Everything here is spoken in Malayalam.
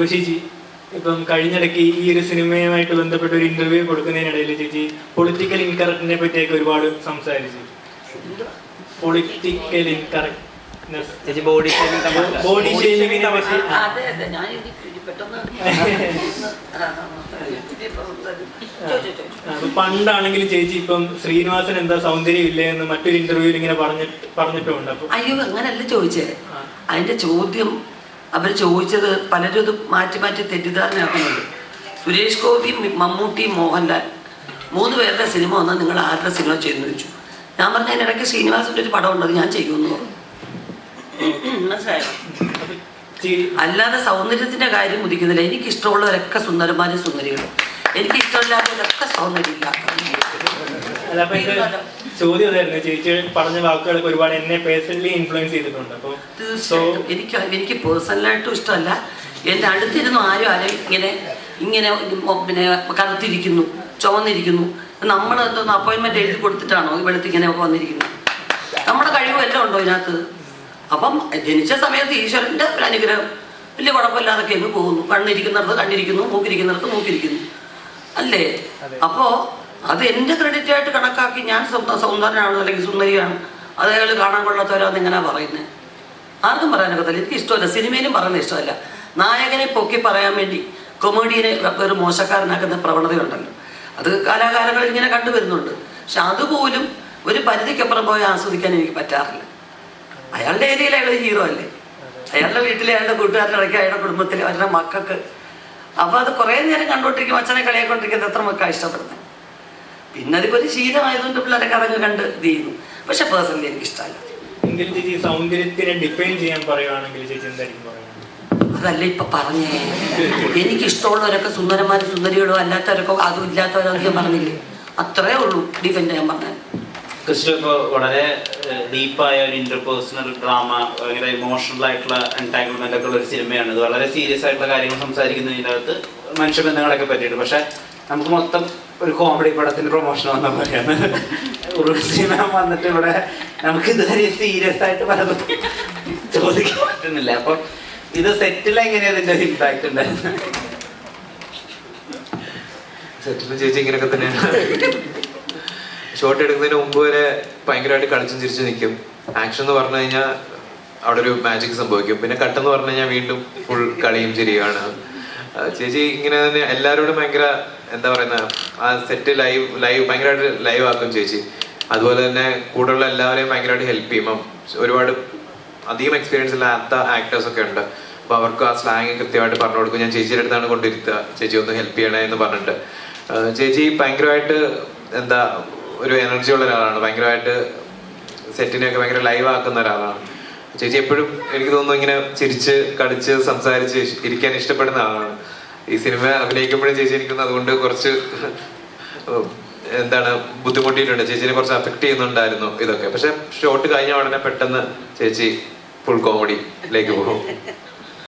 ഋഷിജി ഇപ്പം കഴിഞ്ഞിടയ്ക്ക് ഈ ഒരു സിനിമയുമായിട്ട് ബന്ധപ്പെട്ട ഒരു ഇന്റർവ്യൂ കൊടുക്കുന്നതിനിടയിൽ ചേച്ചി പൊളിറ്റിക്കൽ ഇൻകറക്റ്റിനെ പറ്റിയൊക്കെ ഒരുപാട് സംസാരിച്ചു. പൊളിറ്റിക്കൽ ഇൻകറക്റ്റ് ചേച്ചി ബോഡി ബോഡി ഷേമിങ്ങിനെ പറ്റി. പണ്ടാണെങ്കിൽ ചേച്ചി ഇപ്പം ശ്രീനിവാസൻ എന്താ സൗന്ദര്യം ഇല്ലേ എന്ന് മറ്റൊരു ഇന്റർവ്യൂവിൽ ഇങ്ങനെ പറഞ്ഞിട്ട് പറഞ്ഞിട്ടുണ്ട് അയ്യോ അങ്ങനല്ല ചോദിച്ചേ. അതിന്റെ ചോദ്യം അവർ ചോദിച്ചത് പലരും ഇത് മാറ്റി മാറ്റി തെറ്റിദ്ധാരണയാക്കുന്നുണ്ട്. സുരേഷ് ഗോപി മമ്മൂട്ടി മോഹൻലാൽ മൂന്ന് പേരുടെ സിനിമ വന്നാൽ നിങ്ങൾ ആരുടെ സിനിമ ചെയ്യുന്നു ചോദിച്ചു. ഞാൻ പറഞ്ഞ അതിനിടയ്ക്ക് ശ്രീനിവാസിന്റെ ഒരു പടം ഉണ്ടത് ഞാൻ മനസ്സിലായോ? അല്ലാതെ സൗന്ദര്യത്തിന്റെ കാര്യം ഉദിക്കുന്നില്ല. എനിക്ക് ഇഷ്ടമുള്ളവരൊക്കെ സുന്ദരന്മാരും സുന്ദരികളും. എനിക്ക് ഇഷ്ടമില്ലാത്തവരൊക്കെ സൗന്ദര്യമില്ല അല്ല അപ്പൊ എന്റെ ചോദ്യം അതായിരുന്നു ചേച്ചി പറഞ്ഞ വാക്കുകളൊക്കെ ഒരുപാട് എന്നെ പേഴ്സണലി ഇൻഫ്ലുവൻസ് ചെയ്തിട്ടുണ്ട്. അപ്പോൾ തീർച്ചയായിട്ടും. എനിക്ക് എനിക്ക് പേഴ്സണലായിട്ടും ഇഷ്ടമല്ല. എന്റെ അടുത്തിരുന്നു ആരും ആരും ഇങ്ങനെ ഇങ്ങനെ പിന്നെ കറുത്തിരിക്കുന്നു ചുവന്നിരിക്കുന്നു നമ്മൾ എന്തോന്ന് അപ്പോയിന്റ്മെന്റ് എഴുതി കൊടുത്തിട്ടാണോ ഈ വെളുത്ത് ഇങ്ങനെ വന്നിരിക്കുന്നു നമ്മുടെ കഴിവ് എല്ലാം ഉണ്ടോ ഇതിനകത്ത്? അപ്പം ജനിച്ച സമയത്ത് ഈശ്വരന്റെ ഒരു അനുഗ്രഹം. വലിയ കുഴപ്പമില്ലാതൊക്കെ അങ്ങ് പോകുന്നു. കണ്ണിരിക്കുന്നിടത്ത് കണ്ണിരിക്കുന്നു മൂക്കിരിക്കുന്നിടത്ത് മൂക്കിരിക്കുന്നു. അല്ലേ? അപ്പോ അത് എന്റെ ക്രെഡിറ്റ് ആയിട്ട് കണക്കാക്കി ഞാൻ സ്വന്തം സൗന്ദര്യമാണ് അല്ലെങ്കിൽ സുന്ദരിയാണ്. അത് അയാൾ കാണാൻ കൊള്ളാത്തവരാന്ന് ഇങ്ങനെ പറയുന്നത് ആർക്കും പറയാനൊക്കത്തില്ല എനിക്ക് ഇഷ്ടമല്ല. സിനിമയിലും പറയുന്നത് ഇഷ്ടമല്ല. നായകനെ പൊക്കി പറയാൻ വേണ്ടി കൊമേഡിയനെ ഒരു മോശക്കാരനാക്കുന്ന പ്രവണതയുണ്ടല്ലോ. അത് കാലാകാലങ്ങളിൽ ഇങ്ങനെ കണ്ടുവരുന്നുണ്ട്. പക്ഷെ അതുപോലും ഒരു പരിധിക്കപ്പുറം പോയി ആസ്വദിക്കാൻ എനിക്ക് പറ്റാറില്ല. അയാളുടെ ഏരിയയിൽ അയാൾ ഹീറോ അല്ലേ? അയാളുടെ വീട്ടിലെ അയാളുടെ കൂട്ടുകാരുടെ ഇടയ്ക്ക് അയാളുടെ കുടുംബത്തിൽ അവരുടെ മക്കൾക്ക്. അപ്പൊ അത് കുറേ നേരം കണ്ടോണ്ടിരിക്കും. അച്ഛനെ കളിയാക്കൊണ്ടിരിക്കുന്നത് എത്ര മക്കളാണ് ഇഷ്ടപ്പെടുന്നത്? പിന്നെ അതിപ്പോ ഒരു ശീലമായതുകൊണ്ട് പിള്ളേരൊക്കെ അതങ്ങ് കണ്ട് ഇത് ചെയ്യുന്നു പക്ഷെ പേഴ്സണലി എനിക്ക് ഇഷ്ടമല്ല എങ്കിൽ ചേച്ചി സൗന്ദര്യത്തിനെ ഡിഫൈൻ ചെയ്യാൻ പറയുവാണെങ്കിൽ ചേച്ചി എന്തായിരിക്കും അതല്ല ഇപ്പൊ പറഞ്ഞേ. എനിക്ക് ഇഷ്ടമുള്ളവരൊക്കെ സുന്ദരന്മാരും സുന്ദരികളോ അല്ലാത്തവരൊക്കെ അതും ഇല്ലാത്തവരോ ഞാൻ പറഞ്ഞില്ലേ? അത്രേ ഉള്ളൂ ഡിഫെൻഡ് ചെയ്യാൻ പറഞ്ഞത് ക്രിസ്റ്റു ഇപ്പോൾ വളരെ ഡീപ്പായ ഒരു ഇന്റർപേഴ്സണൽ ഡ്രാമ ഭയങ്കര ഇമോഷണൽ ആയിട്ടുള്ള എൻടാങ്കിൾമെന്റ് ഒക്കെ ഉള്ള ഒരു സിനിമയാണ് ഇത് വളരെ സീരിയസ് ആയിട്ടുള്ള കാര്യങ്ങൾ സംസാരിക്കുന്നതിന്റെ അകത്ത് മനുഷ്യബന്ധങ്ങളൊക്കെ പറ്റിയിട്ട് പക്ഷെ നമുക്ക് മൊത്തം ഒരു കോമഡി പടത്തിന്റെ പ്രൊമോഷൻ വന്ന പോലെയാണ്. മാം വന്നിട്ട് ഇവിടെ നമുക്ക് ഇതുവരെ സീരിയസ് ആയിട്ട് പലതും ചോദിക്കാൻ പറ്റുന്നില്ല. അപ്പം ഇത് സെറ്റിൽ എങ്ങനെയാ ഇതിന്റെ ഇമ്പാക്ട് ഉണ്ടായിരുന്നു സെറ്റിലും ചേച്ചി ഇങ്ങനെയൊക്കെ തന്നെയാണ്. ഷോട്ട് എടുക്കുന്നതിന് മുമ്പ് വരെ ഭയങ്കരമായിട്ട് കളിച്ചും ചിരിച്ചു നിൽക്കും ആക്ഷൻ എന്ന് പറഞ്ഞു കഴിഞ്ഞാൽ അവിടെ ഒരു മാജിക് സംഭവിക്കും. പിന്നെ കട്ടെന്ന് പറഞ്ഞു കഴിഞ്ഞാൽ വീണ്ടും ഫുൾ കളിയും ചിരിയുമാണ്. ചേച്ചി ഇങ്ങനെ തന്നെ എല്ലാവരോടും ഭയങ്കര എന്താ പറയുന്ന ആ സെറ്റ് ലൈവ് ലൈവ് ഭയങ്കരമായിട്ട് ലൈവ് ആക്കും ചേച്ചി. അതുപോലെ തന്നെ കൂടെയുള്ള എല്ലാവരെയും ഭയങ്കരമായിട്ട് ഹെൽപ്പ് ചെയ്യും. ഒരുപാട് അധികം എക്സ്പീരിയൻസ് ഇല്ലാത്ത ആക്ടേഴ്സ് ഒക്കെ ഉണ്ട്. അപ്പൊ അവർക്ക് ആ സ്ലാങ് കൃത്യമായിട്ട് പറഞ്ഞു കൊടുക്കും. ഞാൻ ചേച്ചിയുടെ അടുത്താണ് കൊണ്ടിരുത്തുക ചേച്ചി ഒന്ന് ഹെൽപ്പ് ചെയ്യണേ എന്ന് പറഞ്ഞിട്ട്. ചേച്ചി ഭയങ്കരമായിട്ട് എന്താ ഒരു എനർജി ഉള്ള ഒരാളാണ്. ഭയങ്കരമായിട്ട് സെറ്റിനെയൊക്കെ ഭയങ്കര ലൈവ് ആക്കുന്ന ഒരാളാണ്. ചേച്ചി എപ്പോഴും എനിക്ക് തോന്നുന്നു ഇങ്ങനെ ചിരിച്ച് കടിച്ച് സംസാരിച്ച് ഇരിക്കാൻ ഇഷ്ടപ്പെടുന്ന ആളാണ്. ഈ സിനിമ അഭിനയിക്കുമ്പോഴും ചേച്ചി എനിക്കൊന്ന് അതുകൊണ്ട് കുറച്ച് എന്താണ് ബുദ്ധിമുട്ടിയിട്ടുണ്ട്. ചേച്ചിനെ കുറച്ച് അഫക്ട് ചെയ്യുന്നുണ്ടായിരുന്നു ഇതൊക്കെ. പക്ഷെ ഷോട്ട് കഴിഞ്ഞ ഉടനെ പെട്ടെന്ന് ചേച്ചി ഫുൾ കോമഡിയിലേക്ക് പോകും.